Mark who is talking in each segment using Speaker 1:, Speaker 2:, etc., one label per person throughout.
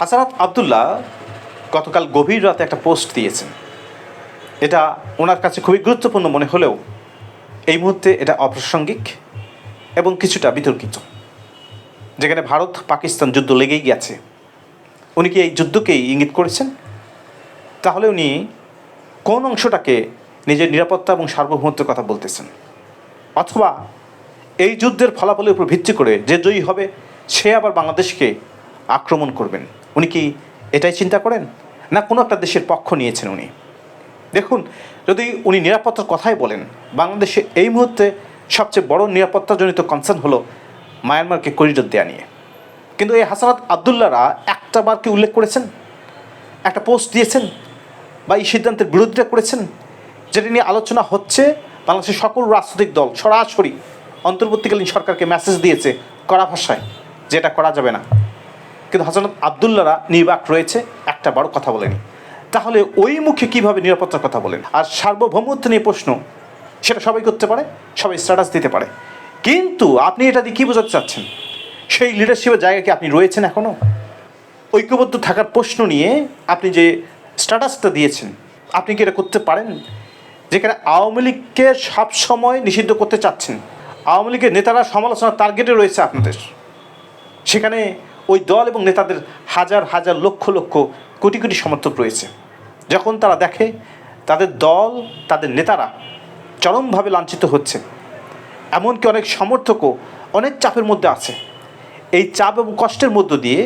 Speaker 1: হাসানাত আবদুল্লাহ গতকাল গভীর রাতে একটা পোস্ট দিয়েছেন। এটা ওনার কাছে খুবই গুরুত্বপূর্ণ মনে হলেও এই মুহূর্তে এটা অপ্রাসঙ্গিক এবং কিছুটা বিতর্কিত। যেখানে ভারত পাকিস্তান যুদ্ধ লেগেই গেছে। উনি কি এই যুদ্ধকেই ইঙ্গিত করেছেন? তাহলে উনি কোন অংশটাকে নিজের নিরাপত্তা এবং সার্বভৌমত্বের কথা বলতেছেন? অথবা এই যুদ্ধের ফলাফলের উপর ভিত্তি করে যে জয়ী হবে, সে আবার বাংলাদেশকে আক্রমণ করবেন। উনি কি এটাই চিন্তা করেন? না কোনো একটা দেশের পক্ষ নিয়েছেন উনি? দেখুন, যদি উনি নিরাপত্তার কথাই বলেন, বাংলাদেশে এই মুহূর্তে সবচেয়ে বড় নিরাপত্তাজনিত কনসার্ন হলো মায়ানমারকে করিডোর দেওয়া নিয়ে। কিন্তু এই হাসানাত আবদুল্লারা একটা বার কি উল্লেখ করেছেন? একটা পোস্ট দিয়েছেন? বা এই সিদ্ধান্তের বিরোধিতা করেছেন? যেটা নিয়ে আলোচনা হচ্ছে বাংলাদেশের সকল রাজনৈতিক দল সরাসরি অন্তর্বর্তীকালীন সরকারকে মেসেজ দিয়েছে কড়া ভাষায় যে এটা করা যাবে না। কিন্তু হাসানাত আবদুল্লারা নির্বাক রয়েছে। একটা বড় কথা বলেনি। তাহলে ওই মুখে কীভাবে নিরাপত্তার কথা বলেন? আর সার্বভৌমত্ব নিয়ে প্রশ্ন, সেটা সবাই করতে পারে, সবাই স্ট্যাটাস দিতে পারে। কিন্তু আপনি এটা দিয়ে কী বোঝাতে চাচ্ছেন? সেই লিডারশিপের জায়গায় কি আপনি রয়েছেন এখনও ঐক্যবদ্ধ থাকার প্রশ্ন নিয়ে আপনি যে স্ট্যাটাসটা দিয়েছেন, আপনি কি এটা করতে পারেন? যেখানে আওয়ামী লীগকে সবসময় নিষিদ্ধ করতে চাচ্ছেন। আওয়ামী লীগের নেতারা সমালোচনার টার্গেটে রয়েছে আপনাদের। সেখানে ওই দল এবং নেতাদের হাজার হাজার লক্ষ লক্ষ কোটি কোটি সমর্থক রয়েছে। যখন তারা দেখে, তাদের দল, তাদের নেতারা চরমভাবে লাঞ্ছিত হচ্ছে। এমনকি অনেক সমর্থকও অনেক চাপের মধ্যে আছে। এই চাপ এবং কষ্টের মধ্য দিয়ে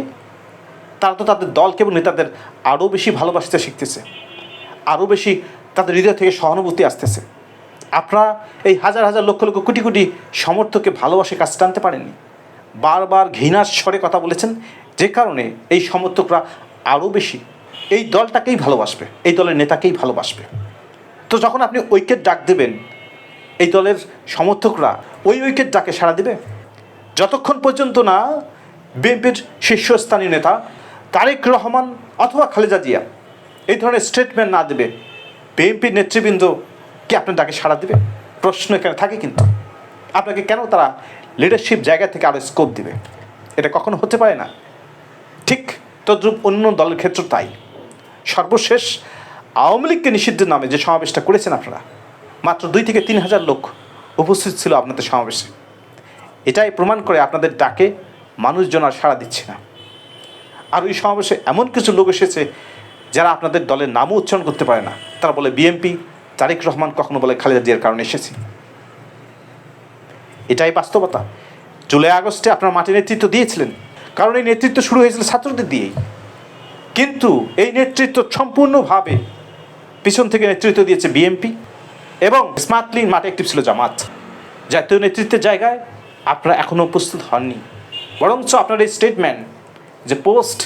Speaker 1: তারা তো তাদের দলকে এবং নেতাদের আরও বেশি ভালোবাসতে শিখতেছে। আরও বেশি তাদের হৃদয় থেকে সহানুভূতি আসতেছে। আপনারা এই হাজার হাজার লক্ষ লক্ষ কোটি কোটি সমর্থককে ভালোবাসে কাছে টানতে পারেননি? বারবার ঘৃণার স্বরে কথা বলেছেন, যে কারণে এই সমর্থকরা আরও বেশি এই দলটাকেই ভালোবাসবে, এই দলের নেতাকেই ভালোবাসবে। তো যখন আপনি ঐক্যের ডাক দেবেন, এই দলের সমর্থকরা ওই ঐক্যের ডাকে সাড়া দেবে? যতক্ষণ পর্যন্ত না বিএনপির শীর্ষস্থানীয় নেতা তারেক রহমান অথবা খালেদা জিয়া এই ধরনের স্টেটমেন্ট না দেবে, বিএনপির নেতৃবৃন্দ কি আপনার ডাকে সাড়া দেবে? প্রশ্ন এখানে থাকে কিন্তু। আপনাকে কেন তারা লিডারশিপ জায়গা থেকে আরও স্কোপ দিবে? এটা কখনো হতে পারে না। ঠিক তদ্রূপ অন্য দলের ক্ষেত্র তাই। সর্বশেষ আওয়ামী লীগকে নিষিদ্ধের নামে যে সমাবেশটা করেছেন আপনারা, মাত্র দুই থেকে তিন হাজার লোক উপস্থিত ছিল আপনাদের সমাবেশে। এটাই প্রমাণ করে আপনাদের ডাকে মানুষজন আর সাড়া দিচ্ছে না। আর ওই সমাবেশে এমন কিছু লোক এসেছে যারা আপনাদের দলের নামও উচ্চারণ করতে পারে না। তারা বলে বিএনপি তারেক রহমান কখনো বলে খালেদা জিয়ার কারণে এসেছি। এটাই বাস্তবতা। জুলাই আগস্টে আপনার মাঠে নেতৃত্ব দিয়েছিলেন। কারণ এই নেতৃত্ব শুরু হয়েছিল ছাত্রদের দিয়েই। কিন্তু এই নেতৃত্ব সম্পূর্ণভাবে পিছন থেকে নেতৃত্ব দিয়েছে বিএনপি এবং স্মার্টলি মাঠে একটিভ ছিল জামাত। জাতীয় নেতৃত্বের জায়গায় আপনারা এখনও উপস্থিত হননি। বরঞ্চ আপনার এই স্টেটমেন্ট যে পোস্ট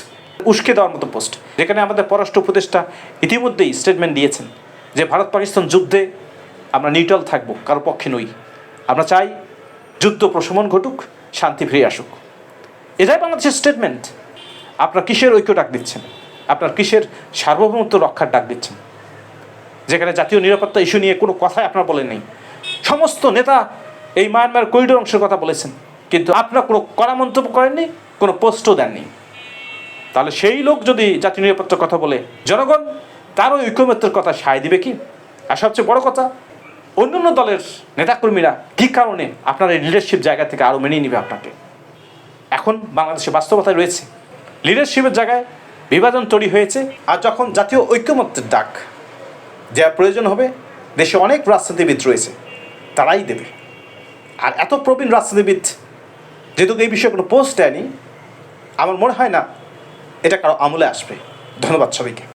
Speaker 1: উস্কে দেওয়ার মতো পোস্ট যেখানে আমাদের পররাষ্ট্র উপদেষ্টা ইতিমধ্যেই স্টেটমেন্ট দিয়েছেন যে ভারত পাকিস্তান যুদ্ধে আমরা নিউট্রাল থাকব, কারও পক্ষে নই। আমরা চাই যুদ্ধ প্রশমন ঘটুক, শান্তি ফিরে আসুক। এটাই বাংলাদেশের স্টেটমেন্ট আপনার কিসের ঐক্য ডাক দিচ্ছেন? আপনার কিসের সার্বভৌমত্ব রক্ষার ডাক দিচ্ছেন? যেখানে জাতীয় নিরাপত্তা ইস্যু নিয়ে কোনো কথাই আপনার বলেন নেই। সমস্ত নেতা এই মায়ানমার করিডোর অংশের কথা বলেছেন। কিন্তু আপনারা কোনো কড়া মন্তব্য করেননি, কোনো পোস্টও দেননি। তাহলে সেই লোক যদি জাতীয় নিরাপত্তার কথা বলে, জনগণ তারও ঐক্যমত্যের কথা সায় দিবে কি? আর সবচেয়ে বড় কথা অন্যান্য দলের নেতাকর্মীরা কী কারণে আপনার এই লিডারশিপ জায়গা থেকে আরও মেনে নিবে আপনাকে? এখন বাংলাদেশে বাস্তবতায় রয়েছে। লিডারশিপের জায়গায় বিভাজন তৈরি হয়েছে আর যখন জাতীয় ঐক্যমত্যের ডাক যা প্রয়োজন হবে, দেশে অনেক রাজনীতিবিদ রয়েছে, তারাই দেবে। আর এত প্রবীণ রাজনীতিবিদ যেহেতু এই বিষয়ে কোনো পোস্ট দেয়নি, আমার মনে হয় না এটা কারও আমলে আসবে। ধন্যবাদ সবাইকে।